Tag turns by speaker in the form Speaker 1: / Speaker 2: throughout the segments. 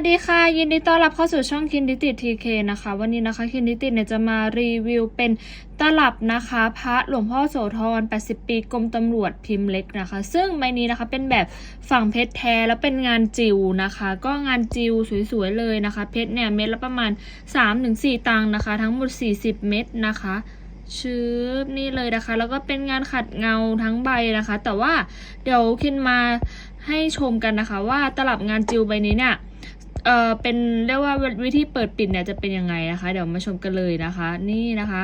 Speaker 1: สดีค่ะ ยินดีต้อนรับเข้าสู่ช่องคินดิติทีเคนะคะ วันนี้นะคะคินดิติเนี่ยจะมารีวิวเป็นตลับนะคะ พระหลวงพ่อโสธร 80 ปีกรมตำรวจพิมพ์เล็กนะคะ ซึ่งใบนี้นะคะเป็นแบบฝั่งเพชรแท้แล้วเป็นงานจิวนะคะ ก็งานจิวสวยๆเลยนะคะ เพชรเนี่ยเม็ดละประมาณ 3-4 ตังค์นะคะ ทั้งหมด 40 เม็ดนะคะชืบนี่เลยนะคะ แล้วก็เป็นงานขัดเงาทั้งใบนะคะ แต่ว่าเดี๋ยวคินมาให้ชมกันนะคะ ว่าตลับงานจิวใบนี้เนี่ย เอ่อเป็นเรียกว่าวิธีเปิดปิดเนี่ยจะเป็นยังไงนะคะ เดี๋ยวมาชมกันเลยนะคะ นี่นะคะ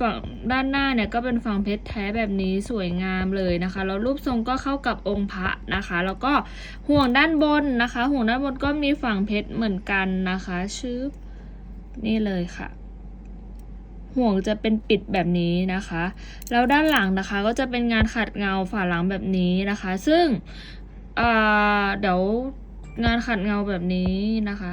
Speaker 1: ฝั่งด้านหน้าเนี่ยก็เป็นฝั่งเพชรแท้แบบนี้สวยงามเลยนะคะแล้วรูปทรงก็เข้ากับองค์พระนะคะ แล้วก็ห่วงด้านบนนะคะ ห่วงด้านบนก็มีฝั่งเพชรเหมือนกันนะคะชืบนี่เลยค่ะ ห่วงจะเป็นปิดแบบนี้นะคะแล้วด้านหลังนะคะก็จะเป็นงานขัดเงาฝาหลังแบบนี้นะคะ ซึ่งเอ่อเดี๋ยว งานขัดเงาแบบนี้นะคะ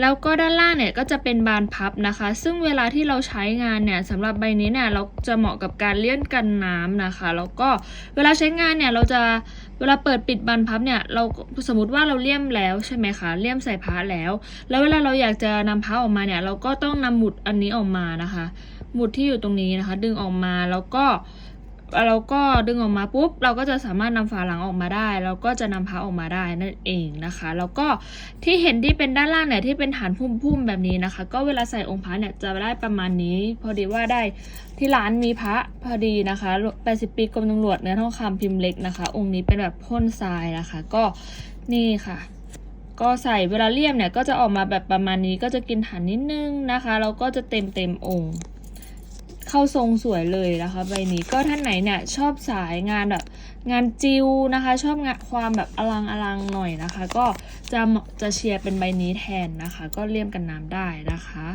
Speaker 1: แล้วก็ด้านล่างเนี่ยก็จะเป็นบานพับนะคะ ซึ่งเวลาที่เราใช้งานเนี่ยสำหรับใบนี้เนี่ยเราจะเหมาะกับการเลื่อนกันน้ำนะคะ แล้วก็เวลาใช้งานเนี่ยเราจะเวลาเปิดปิดบานพับเนี่ยเราสมมติว่าเราเลี่ยมแล้วใช่ไหมคะเลี่ยมใส่ผ้าแล้ว แล้วเวลาเราอยากจะนำผ้าออกมาเนี่ยเราก็ต้องนำหมุดอันนี้ออกมานะคะ หมุดที่อยู่ตรงนี้นะคะ ดึงออกมาแล้วก็ เราก็ดึงออกมาปุ๊บ เราก็จะสามารถนำฝาหลังออกมาได้ แล้วก็จะนำผ้าออกมาได้นั่นเองนะคะ แล้วก็ที่เห็นที่เป็นด้านล่างเนี่ยที่เป็นฐานพุ่มๆแบบนี้นะคะ ก็เวลาใส่องค์พระเนี่ยจะได้ประมาณนี้ พอดีว่าได้ที่ร้านมีพระพอดีนะคะ 80 ปีกรมตำรวจเนื้อทองคำพิมพ์เล็กนะคะ องค์นี้เป็นแบบพ่นทรายนะคะ ก็นี่ค่ะก็ใส่เวลาเลี่ยมเนี่ยก็จะออกมาแบบประมาณนี้ก็จะกินฐานนิดนึงนะคะ แล้วก็จะเต็มเต็มองค์ เข้าทรงสวยเลยนะคะใบนี้ก็ท่านไหนเนี่ยชอบสายงานแบบงานจิวนะคะ ชอบงานความแบบอลังอลังหน่อยนะคะ ก็จะเหมาะจะเชียร์เป็นใบนี้แทนนะคะ ก็เลี่ยมกันน้ำได้นะคะ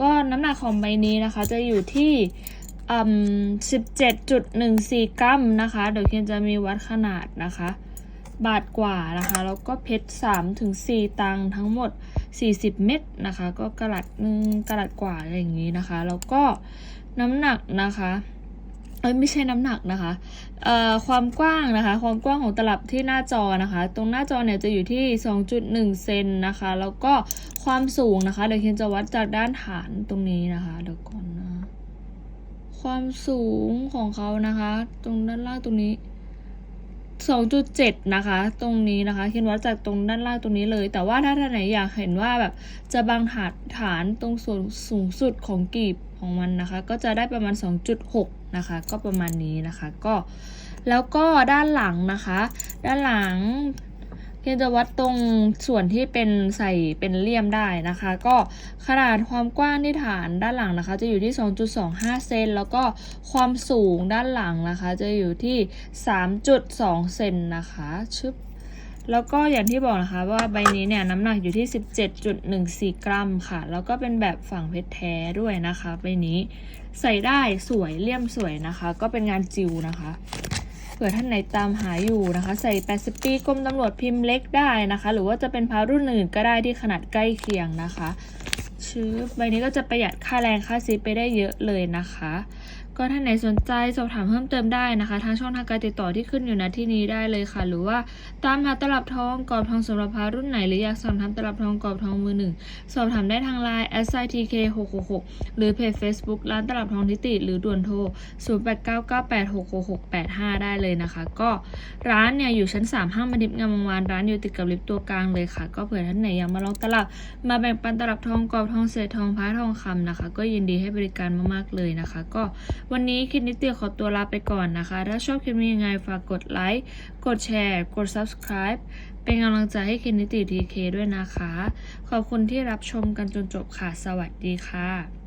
Speaker 1: ก็น้ำหนักของใบนี้นะคะจะอยู่ที่อืมสิบเจ็ดจุดหนึ่งสี่กรัมนะคะเดี๋ยวเคนจะมีวัดขนาดนะคะ บาทกว่านะคะ แล้วก็เพชร3ถึง4ตังทั้งหมด 40 เม็ดนะคะ ก็กระลัดหนึ่งกระลัดกว่าอะไรอย่างนี้นะคะ แล้วก็ น้ำหนักนะคะเอ้ยไม่ใช่น้ำหนักนะคะเอ่อความกว้างนะคะ ความกว้างของตลับที่หน้าจอนะคะ ตรงหน้าจอเนี่ยจะอยู่ที่ 2.1 เซนนะคะ แล้วก็ความสูงนะคะ เดี๋ยวเคนจะวัดจากด้านฐานตรงนี้นะคะ เดี๋ยวก่อนนะ ความสูงของเขานะคะ ตรงด้านล่างตรงนี้ 2.7 นะคะ ตรงนี้นะคะ เขียนวัดจากตรงด้านล่างตรงนี้เลย แต่ว่าถ้าท่านไหนอยากเห็นว่าแบบจะบังฐานฐานตรงส่วนสูงสุดของกีบ ของมันนะคะ ก็จะได้ประมาณ 2.6 นะคะ ก็ประมาณนี้นะคะก็แล้วก็ด้านหลังนะคะ ด้านหลังเขียนจะวัดตรงส่วนที่เป็นใส่เป็นเลี่ยมได้นะคะ ก็ขนาดความกว้างที่ฐานด้านหลังนะคะ จะอยู่ที่ 2.25 เซนแล้วก็ความสูงด้านหลังนะคะ จะอยู่ที่ 3.2 เซนนะคะชึบ แล้วก็อย่างที่บอกนะคะว่าใบนี้เนี่ยน้ำหนักอยู่ที่ 17.14 กรัมค่ะ แล้วก็เป็นแบบฝั่งเพชรแท้ด้วยนะคะใบนี้ใส่ได้สวยเลี่ยมสวยนะคะ ก็เป็นงานจิวนะคะเผื่อท่านไหนตามหาอยู่นะคะ ใส่ 80 ปีกรมตำรวจพิมพ์เล็กได้นะคะ หรือว่าจะเป็นพารุ่นอื่นก็ได้ที่ขนาดใกล้เคียงนะคะชื้อใบนี้ก็จะประหยัดค่าแรงค่าซีไปได้เยอะเลยนะคะ ก็ท่านไหนสนใจสอบถามเพิ่มเติมได้นะคะ ทางช่องทางการติดต่อที่ขึ้นอยู่ณที่นี้ได้เลยค่ะ หรือว่าตามหาตลับทองกรอบทองสำหรับพารุ่นไหน หรืออยากสอบถามตลับทองกรอบทองมือหนึ่งสอบถามได้ทางไลน์ s i t k 6 6 6หรือเพจ Facebook ร้านตลับทองทิติ หรือด่วนโทร 0 8 9 9 8 6 6 6 8 5 ได้เลยนะคะ ก็ร้านเนี่ยอยู่ชั้น 3 ห้างมณิบงามวงวานร้านอยู่ติดกับลิฟต์ตัวกลางเลยค่ะ ก็เผื่อท่านไหนอยากมาลองตลับ มาแบ่งปันตลับทองกรอบทองเศษทองพระทองคำนะคะ ก็ยินดีให้บริการมากๆเลยนะคะ ก็วันนี้คลิปนิดเตียวขอตัวลาไปก่อนนะคะ ถ้าชอบคลิปนี้ยังไงฝากกดไลค์ กดแชร์ กด subscribe เป็นกำลังใจให้คินิติทีเคด้วยนะคะ ขอบคุณที่รับชมกันจนจบค่ะ สวัสดีค่ะ